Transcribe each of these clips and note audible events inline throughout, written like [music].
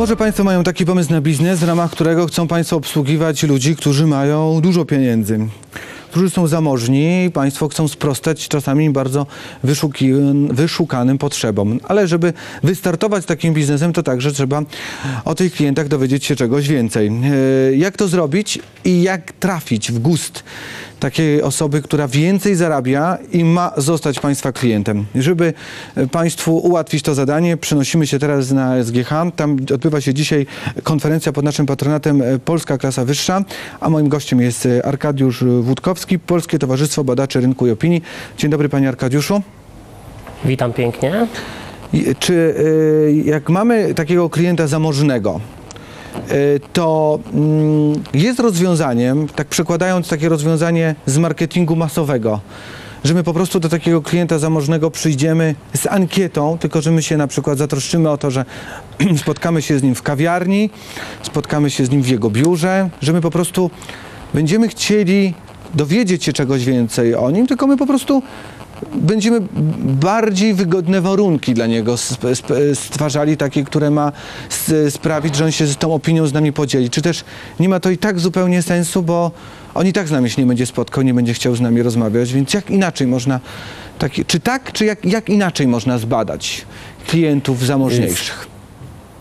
Może Państwo mają taki pomysł na biznes, w ramach którego chcą Państwo obsługiwać ludzi, którzy mają dużo pieniędzy, którzy są zamożni Państwo chcą sprostać czasami bardzo wyszuki, wyszukanym potrzebom. Ale żeby wystartować takim biznesem, to także trzeba o tych klientach dowiedzieć się czegoś więcej. E, Jak to zrobić i jak trafić w gust takiej osoby, która więcej zarabia i ma zostać Państwa klientem. Żeby e, Państwu ułatwić to zadanie, przenosimy się teraz na SGH. Tam odbywa się dzisiaj konferencja pod naszym patronatem e, Polska Klasa Wyższa, a moim gościem jest e, Arkadiusz Wódkowski, Polskie Towarzystwo Badaczy Rynku i Opinii. Dzień dobry Panie Arkadiuszu. Witam pięknie. Czy jak mamy takiego klienta zamożnego, to mm, jest rozwiązaniem, tak przekładając takie rozwiązanie z marketingu masowego, że my po prostu do takiego klienta zamożnego przyjdziemy z ankietą, tylko że my się na przykład zatroszczymy o to, że [clears throat] spotkamy się z nim w kawiarni, spotkamy się z nim w jego biurze, że my po prostu będziemy chcieli dowiedzieć się czegoś więcej o nim, tylko my po prostu będziemy bardziej wygodne warunki dla niego stwarzali, takie, które ma sprawić, że on się z tą opinią z nami podzieli. Czy też nie ma to i tak zupełnie sensu, bo on i tak z nami się nie będzie spotkał, nie będzie chciał z nami rozmawiać, więc jak inaczej można, czy tak, czy jak, jak inaczej można zbadać klientów zamożniejszych?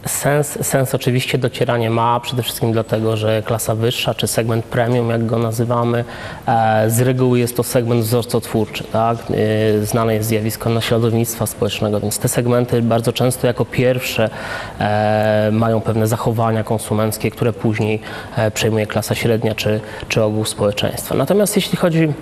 Sens, sens oczywiście docieranie ma, przede wszystkim dlatego, że klasa wyższa czy segment premium, jak go nazywamy, e, z reguły jest to segment wzorcotwórczy. Tak? E, znane jest zjawisko naśladownictwa społecznego, więc te segmenty bardzo często jako pierwsze e, mają pewne zachowania konsumenckie, które później przejmuje klasa średnia czy, czy ogół społeczeństwa. Natomiast jeśli chodzi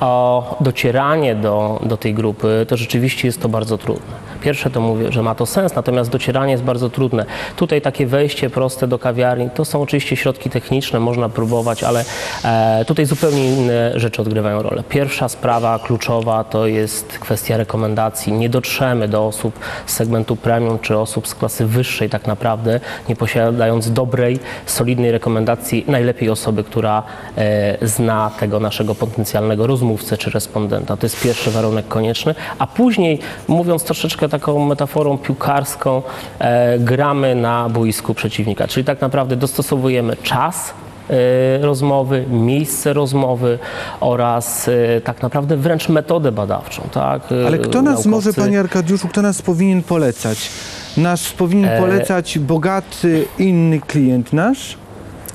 o docieranie do, do tej grupy, to rzeczywiście jest to bardzo trudne. Pierwsze to mówię, że ma to sens, natomiast docieranie jest bardzo trudne. Tutaj takie wejście proste do kawiarni to są oczywiście środki techniczne, można próbować, ale e, tutaj zupełnie inne rzeczy odgrywają rolę. Pierwsza sprawa kluczowa to jest kwestia rekomendacji. Nie dotrzemy do osób z segmentu premium czy osób z klasy wyższej tak naprawdę, nie posiadając dobrej, solidnej rekomendacji, najlepiej osoby, która e, zna tego naszego potencjalnego rozmówcę czy respondenta. To jest pierwszy warunek konieczny, a później, mówiąc troszeczkę taką metaforą piłkarską, e, gramy na boisku przeciwnika, czyli tak naprawdę dostosowujemy czas e, rozmowy, miejsce rozmowy oraz e, tak naprawdę wręcz metodę badawczą. Tak? E, Ale kto nas może, naukowcy- Panie Arkadiuszu, kto nas powinien polecać? Nasz powinien E, polecać bogaty inny klient nasz?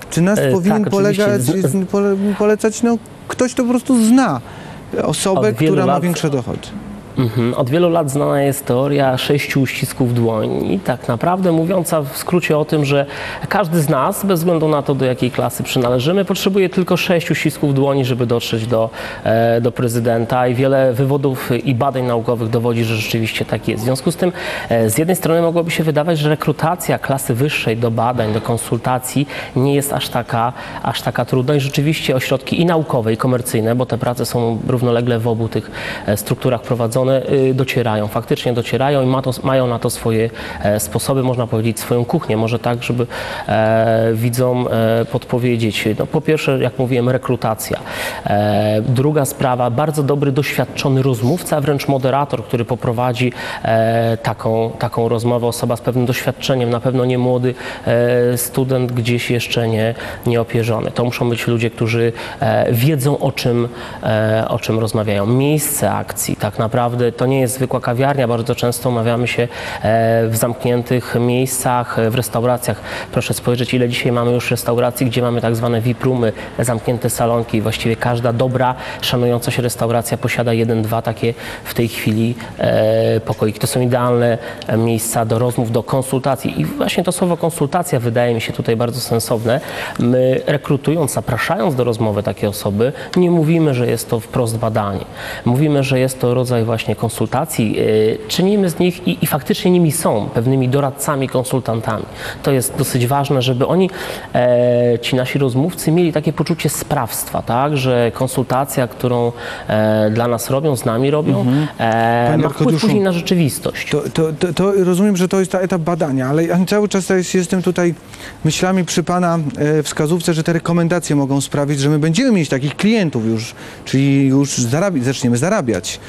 Czy nas E, powinien tak, polegać, pole, polecać no, ktoś, kto po prostu zna osobę, która ma lat- większe dochody? Mhm. Od wielu lat znana jest teoria sześciu uścisków dłoni, tak naprawdę mówiąca w skrócie o tym, że każdy z nas, bez względu na to, do jakiej klasy przynależymy, potrzebuje tylko sześciu uścisków dłoni, żeby dotrzeć do, e, do prezydenta i wiele wywodów i badań naukowych dowodzi, że rzeczywiście tak jest. W związku z tym e, z jednej strony mogłoby się wydawać, że rekrutacja klasy wyższej do badań, do konsultacji nie jest aż taka, aż taka trudna i rzeczywiście ośrodki i naukowe, i komercyjne, bo te prace są równolegle w obu tych e, strukturach prowadzone, y, docierają, faktycznie docierają i ma to, mają na to swoje e, sposoby, można powiedzieć, swoją kuchnię, może tak, żeby e, widzom e, podpowiedzieć. No, po pierwsze, jak mówiłem, rekrutacja. Druga sprawa, bardzo dobry, doświadczony rozmówca, wręcz moderator, który poprowadzi taką, taką rozmowę, osoba z pewnym doświadczeniem, na pewno nie młody student, gdzieś jeszcze nie, nieopierzony. To muszą być ludzie, którzy wiedzą o czym, o czym rozmawiają. Miejsce akcji, tak naprawdę to nie jest zwykła kawiarnia, bardzo często umawiamy się e, w zamkniętych miejscach, e, w restauracjach. Proszę spojrzeć, ile dzisiaj mamy już restauracji, gdzie mamy tak zwane VIP roomy, zamknięte salonki. Właściwie każda dobra, szanująca się restauracja posiada jeden, dwa takie w tej chwili e, pokoiki. To są idealne miejsca do rozmów, do konsultacji. I właśnie to słowo konsultacja wydaje mi się tutaj bardzo sensowne. My rekrutując, zapraszając do rozmowy takie osoby, nie mówimy, że jest to wprost badanie. Mówimy, że jest to rodzaj właśnie konsultacji. Yy, Czynimy z nich i, i faktycznie nimi są, pewnymi doradcami, konsultantami. To jest dosyć ważne, żeby oni, e, ci nasi rozmówcy, mieli takie poczucie sprawstwa, tak? że konsultacja, którą e, dla nas robią, z nami robią, e, Panie ma wpływ Arkadiuszu, później na rzeczywistość. To, to, to, to rozumiem, że to jest ta etap badania, ale ja cały czas jest, jestem tutaj myślami przy Pana e, wskazówce, że te rekomendacje mogą sprawić, że my będziemy mieć takich klientów już, czyli już zarabi, zaczniemy zarabiać.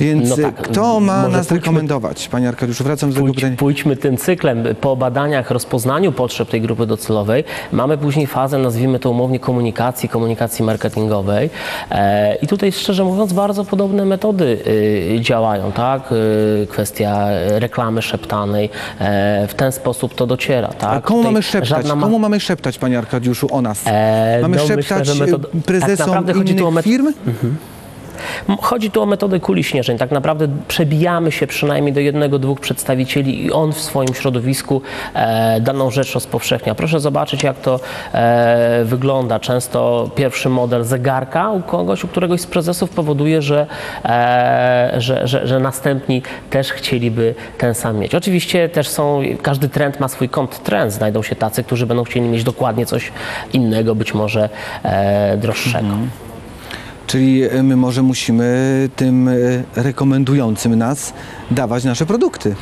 Więc No y, tak, kto ma nas pójdźmy- rekomendować? Panie Arkadiuszu, wracam do tego Pójdź, pytania. pójdźmy tym cyklem. Po badaniach, rozpoznaniu potrzeb tej grupy docelowej mamy później fazę, nazwijmy to umownie, komunikacji, komunikacji marketingowej. E, I tutaj szczerze mówiąc bardzo podobne metody y, działają, tak? Y, kwestia reklamy szeptanej. E, w ten sposób to dociera, tak? A komu Tutaj mamy szeptać? ma- Komu mamy szeptać, panie Arkadiuszu, o nas? E, mamy no, myślę, szeptać że metod- y, prezesom tak innych firm? M- Chodzi tu o metodę kuli śnieżnej. Tak naprawdę przebijamy się przynajmniej do jednego, dwóch przedstawicieli i on w swoim środowisku e, daną rzecz rozpowszechnia. Proszę zobaczyć, jak to e, wygląda. Często pierwszy model zegarka u kogoś, u któregoś z prezesów powoduje, że, e, że, że, że następni też chcieliby ten sam mieć. Oczywiście też są, każdy trend ma swój kontrtrend. Znajdą się tacy, którzy będą chcieli mieć dokładnie coś innego, być może e, droższego. Czyli y, my może musimy tym y, rekomendującym nas dawać nasze produkty.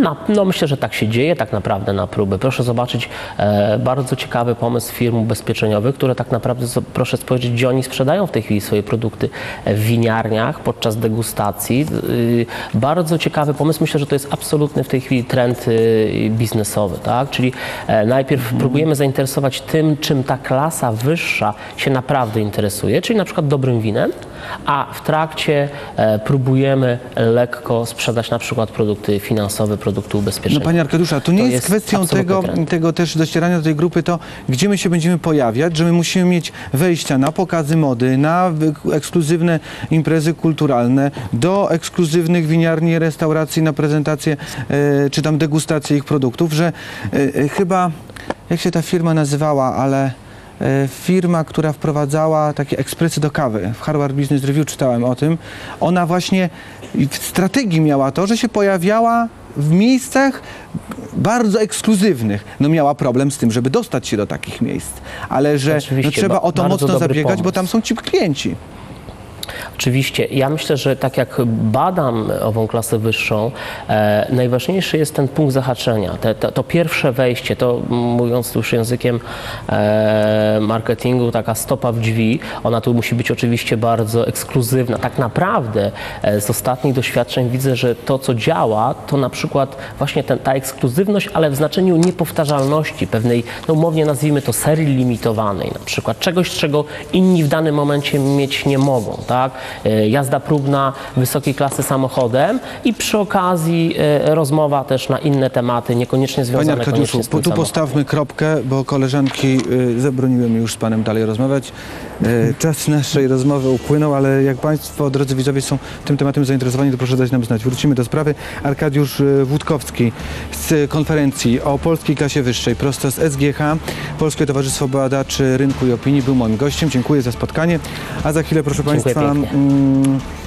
No, no myślę, że tak się dzieje tak naprawdę na próby. Proszę zobaczyć e, bardzo ciekawy pomysł firm ubezpieczeniowych, które tak naprawdę, proszę spojrzeć, gdzie oni sprzedają w tej chwili swoje produkty E, w winiarniach podczas degustacji. Y, bardzo ciekawy pomysł. Myślę, że to jest absolutny w tej chwili trend y, biznesowy, tak? Czyli e, najpierw próbujemy zainteresować tym, czym ta klasa wyższa się naprawdę interesuje, czyli na przykład dobrym winem, a w trakcie e, próbujemy lekko sprzedać na przykład produkty finansowe, produkty No ubezpieczenia. panie Arkadiuszu, to nie To jest, jest kwestią tego, trend. tego też docierania do tej grupy to, gdzie my się będziemy pojawiać, że my musimy mieć wejścia na pokazy mody, na ekskluzywne imprezy kulturalne, do ekskluzywnych winiarni, restauracji na prezentację e, czy tam degustację ich produktów, że e, chyba, jak się ta firma nazywała, ale firma, która wprowadzała takie ekspresy do kawy. W Harvard Business Review czytałem o tym. Ona właśnie w strategii miała to, że się pojawiała w miejscach bardzo ekskluzywnych. No miała problem z tym, żeby dostać się do takich miejsc, ale że no, trzeba ba- o to mocno zabiegać, bo pomysł. tam są ci klienci. Oczywiście. Ja myślę, że tak jak badam ową klasę wyższą, e, najważniejszy jest ten punkt zahaczenia. Te, to, to pierwsze wejście, to mówiąc już językiem e, marketingu, taka stopa w drzwi, ona tu musi być oczywiście bardzo ekskluzywna. Tak naprawdę e, z ostatnich doświadczeń widzę, że to, co działa, to na przykład właśnie ten, ta ekskluzywność, ale w znaczeniu niepowtarzalności, pewnej, no umownie nazwijmy to serii limitowanej, na przykład czegoś, czego inni w danym momencie mieć nie mogą, tak? E, Jazda próbna wysokiej klasy samochodem i przy okazji e, rozmowa też na inne tematy, niekoniecznie Panie związane Arkadiuszu, po, tym tu samochodem. postawmy kropkę, bo koleżanki y, zabroniły mi już z Panem dalej rozmawiać. Czas naszej rozmowy upłynął, ale jak Państwo, drodzy widzowie, są tym tematem zainteresowani, to proszę dać nam znać. Wrócimy do sprawy. Arkadiusz Wódkowski z konferencji o polskiej klasie wyższej, prosto z SGH, Polskie Towarzystwo Badaczy Rynku i Opinii, był moim gościem. Dziękuję za spotkanie. A za chwilę, proszę Dziękuję Państwa, pięknie. Mm,